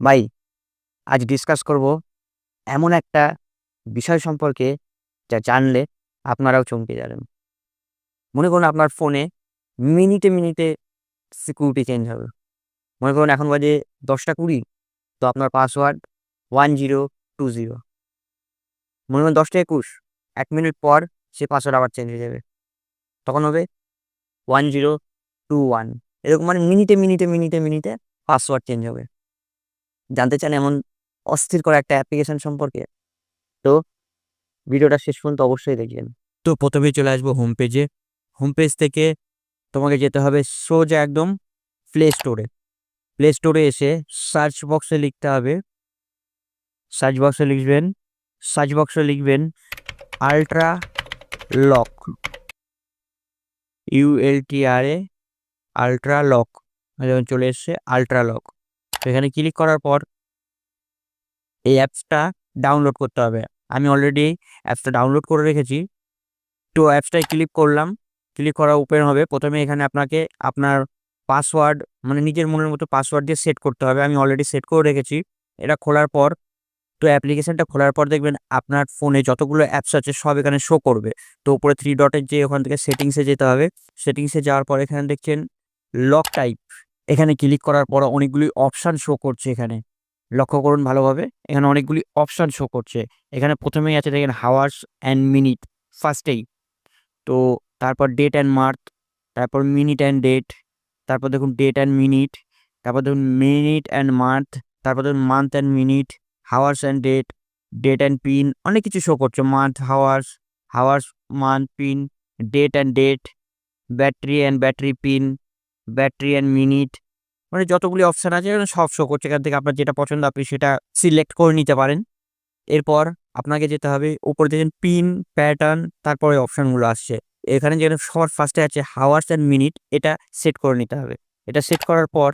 ভাই, আজ ডিসকাস করব এমন একটা বিষয় সম্পর্কে যা জানলে আপনারাও চমকে যাবেন। মনে করুন আপনার ফোনে মিনিটে মিনিটে সিকিউরিটি চেঞ্জ হবে। মনে করুন এখন বাজে দশটা কুড়ি, তো আপনার password one zero two zero মনে করুন দশটা একুশ, এক মিনিট পর সে পাসওয়ার্ড আবার চেঞ্জ হয়ে যাবে। তখন হবে ওয়ান জিরো টু ওয়ান এরকম মানে মিনিটে মিনিটে মিনিটে মিনিটে পাসওয়ার্ড চেঞ্জ হবে। জানতে চান এমন অস্থির করা একটা অ্যাপ্লিকেশন সম্পর্কে, তো ভিডিওটা শেষ পর্যন্ত অবশ্যই দেখবেন। তো প্রথমে চলে আসব হোম পেজে হোম পেজ থেকে তোমাকে যেতে হবে সোজা একদম প্লে স্টোরে প্লে স্টোরে এসে সার্চ বক্সে লিখতে হবে। সার্চ বক্সে লিখবেন সার্চ বক্সে লিখবেন ultra lock ULTR A ultra lock চলে এসছে আলট্রা লক তো এখানে ক্লিক করার পর এই অ্যাপসটা ডাউনলোড করতে হবে। আমি অলরেডি অ্যাপসটা ডাউনলোড করে রেখেছি। তো অ্যাপসটায় ক্লিক করলাম। ক্লিক করা ওপেন হবে। প্রথমে এখানে আপনাকে আপনার পাসওয়ার্ড মানে নিজের মনের মতো পাসওয়ার্ড দিয়ে সেট করতে হবে। আমি অলরেডি সেট করে রেখেছি। এটা খোলার পর, তো অ্যাপ্লিকেশনটা খোলার পর দেখবেন আপনার ফোনে যতগুলো অ্যাপস আছে সব এখানে শো করবে। তো উপরে থ্রি ডটের যে ওখান থেকে সেটিংসে যেতে হবে। সেটিংসে যাওয়ার পর এখানে দেখছেন লক টাইপ এখানে ক্লিক করার পর অনেকগুলি অপশান শো করছে এখানে। লক্ষ্য করুন ভালোভাবে, এখানে অনেকগুলি অপশান শো করছে। এখানে প্রথমেই আছে দেখেন হাওয়ার্স অ্যান্ড মিনিট ফার্স্টেই তো তারপর ডেট অ্যান্ড মার্থ তারপর মিনিট অ্যান্ড ডেট তারপর দেখুন ডেট অ্যান্ড মিনিট তারপর দেখুন মিনিট অ্যান্ড মান্থ তারপর দেখুন month and minute hours and date date and pin অনেক কিছু শো করছে। Month hours hours month pin date and date battery and battery pin battery and minute মানে যতগুলি option আছে এখানে সব শো করছে। এখান থেকে আপনার যেটা পছন্দ আপনি সেটা সিলেক্ট করে নিতে পারেন। এরপর আপনাকে যেতে হবে উপরে দেখেন পিন প্যাটার্ন তারপরে অপশানগুলো আসছে। এখানে যেখানে সবার ফার্স্টে আছে হাওয়ার্স অ্যান্ড মিনিট এটা সেট করে নিতে হবে। এটা সেট করার পর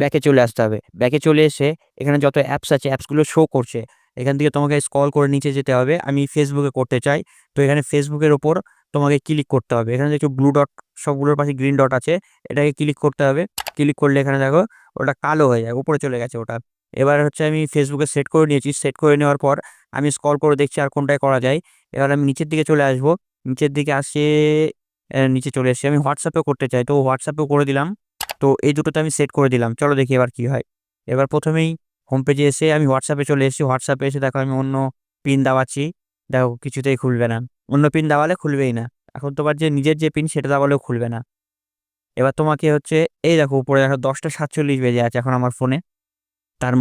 ব্যাকে চলে আসতে হবে। ব্যাকে চলে এসে এখানে যত অ্যাপস আছে অ্যাপসগুলো শো করছে, এখান থেকে তোমাকে স্কল করে নিচে যেতে হবে। আমি ফেসবুকে করতে চাই, তো এখানে ফেসবুকের ওপর তোমাকে ক্লিক করতে হবে। এখানে দেখো ব্লু ডট সবগুলোর পাশে গ্রিন ডট আছে। এটাকে ক্লিক করতে হবে। ক্লিক করলে এখানে দেখো ওটা কালো হয়ে যায়, উপরে চলে গেছে ওটা। এবার হচ্ছে আমি ফেসবুকে সেট করে নিয়েছি। সেট করে নেওয়ার পর আমি স্কল করে দেখছি আর কোনটায় করা যায়। এবার আমি নিচের দিকে চলে আসব। নিচের দিকে আসে নিচে চলে এসেছি। আমি হোয়াটসঅ্যাপেও করতে চাই। তো হোয়াটসঅ্যাপেও করে দিলাম। তো এই দুটোতে আমি সেট করে দিলাম। চলো দেখি এবার কি হয়। এবার প্রথমেই হোম পেজে এসে আমি হোয়াটসঅ্যাপে চলে এসেছি। হোয়াটসঅ্যাপে এসে দেখো আমি অন্য পিন দাবাচ্ছি। দেখো কিছুতেই খুলবে না। অন্য পিন দাবালে খুলবেই না। এখন তোমার যে নিজের যে পিন সেটা দাবালেও খুলবে না। এবার তোমাকে হচ্ছে, এই দেখো উপরে দেখো দশটা সাতচল্লিশ বেজে আছে এখন আমার ফোনে তার